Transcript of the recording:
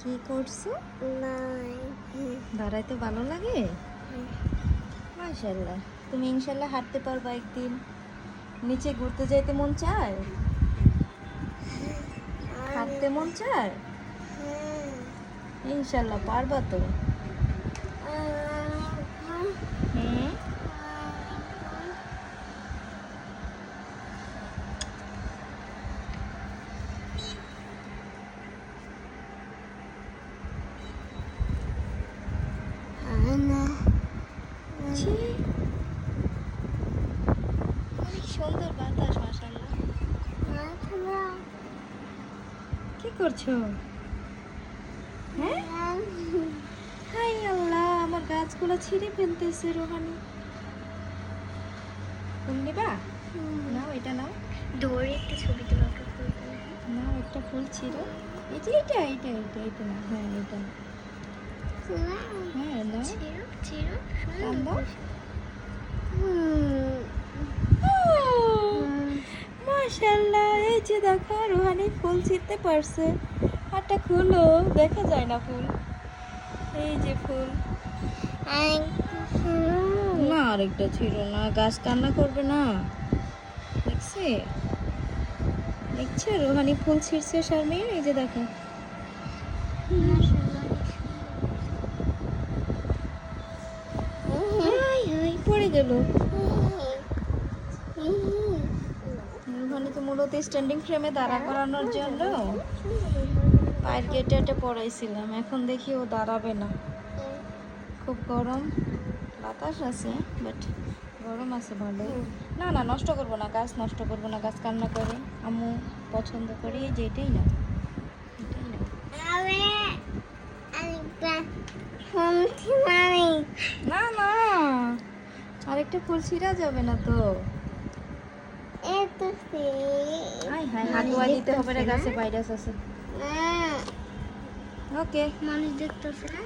কি করছ? নাই। দাঁড়াইতে ভালো লাগে? মাশাল্লাহ তুমি ইনশাল্লাহ হাঁটতে পারবা একদিন। নিচে ঘুরতে যাইতে মন চায়? হাঁটতে মন চায়? হ্যাঁ। ইনশাল্লাহ পারবা তো। ছি। অনেক সুন্দর বাতাস মাশাল্লাহ কি করছ? হ্যাঁ? হাই আল্লাহ আমার গাছগুলো ছিঁড়ে ফেলতেছে রোহানি। তুমি নিবা? নাও এটা নাও। দৌড়ে একটা ছবি তোলা নাও একটা ফুল ছিঁড়ো। এই যে এটা এটা এটা এটা না হ্যাঁ এটা। হ্যাঁ নাও। মাশাল্লাহ এই যে দেখো রোহানি ফুল ছিঁড়তে পারছে। হাতটা খুলো দেখা যায় না ফুল। এই যে ফুল। না আরেকটা ছিল না গাছ কান্না করবে না। দেখছে? দেখছে রোহানি ফুল ছিঁড়ছে শারমিন? এই যে দেখো হাই হাই পড়ে গেল। তো মূলত স্ট্যান্ডিং ফ্রেমে দাঁড়া করানোর জন্য পায়ের গেটে একটা পড়াইছিলাম। এখন দেখি ও দাঁড়াবে না। খুব গরম। বাতাস আছে বাট গরম আছে ভালো। না না নষ্ট করব না গাছ নষ্ট করব না গাছ কান্না করে। আম্মু পছন্দ করি এই যে এটাই এটাই না। না না। আরেকটা ফুল ছিঁড়া যাবে না তো? হাই হাই হাগুয়া দিতে হবে না গাছে ভাইরাস আছে। ওকে। মানুষ দেখতেছে না